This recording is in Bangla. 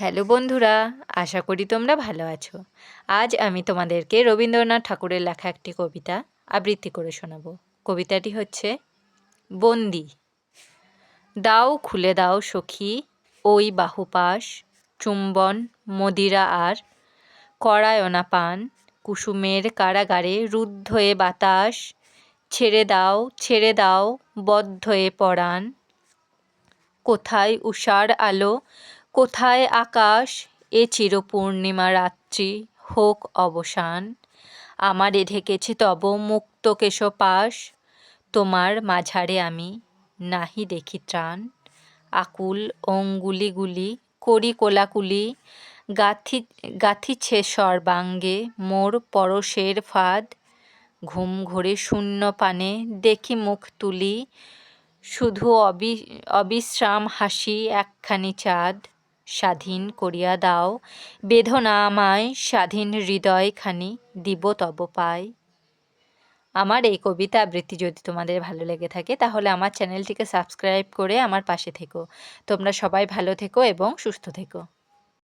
হ্যালো বন্ধুরা, আশা করি তোমরা ভালো আছো। আজ আমি তোমাদেরকে রবীন্দ্রনাথ ঠাকুরের লেখা একটি কবিতা আবৃত্তি করে শোনাব। কবিতাটি হচ্ছে, বন্দি। দাও, খুলে দাও সখী, ওই বাহুপাশ চুম্বন, মদিরা আর, করায়না পান, কুসুমের কারাগারে রুদ্ধ এ বাতাস, ছেড়ে দাও ছেড়ে দাও বদ্ধ এ পরাণ। কোথায় উষার আলো কোথায় আকাশ? এ চিরপূর্ণিমা রাত্রি, হোক অবসান। আমারে ঢেকেছে তব মুক্ত কেশপাশ। তোমার মাঝারে আমি নাহি দেখি ত্রাণ। আকুল অঙ্গুলিগুলি করি কোলাকুলি। গাথি, গাথিছে সর্বাঙ্গে মোর পরশের ফাঁদ। ঘুম ঘোরে শূন্য পানে দেখি মুখ তুলি। শুধু অবি, অবিশ্রাম হাসি একখানি চাঁদ। স্বাধীন করিয়া দাও। বেদনা আমায় স্বাধীন হৃদয়খানি দিব তব পাই আমার এই কবিতা আবৃত্তি যদি তোমাদের ভালো লেগে থাকে, তাহলে আমার চ্যানেলটিকে সাবস্ক্রাইব করে আমার পাশে থেকো। তোমরা সবাই ভালো থেকো এবং সুস্থ থেকো।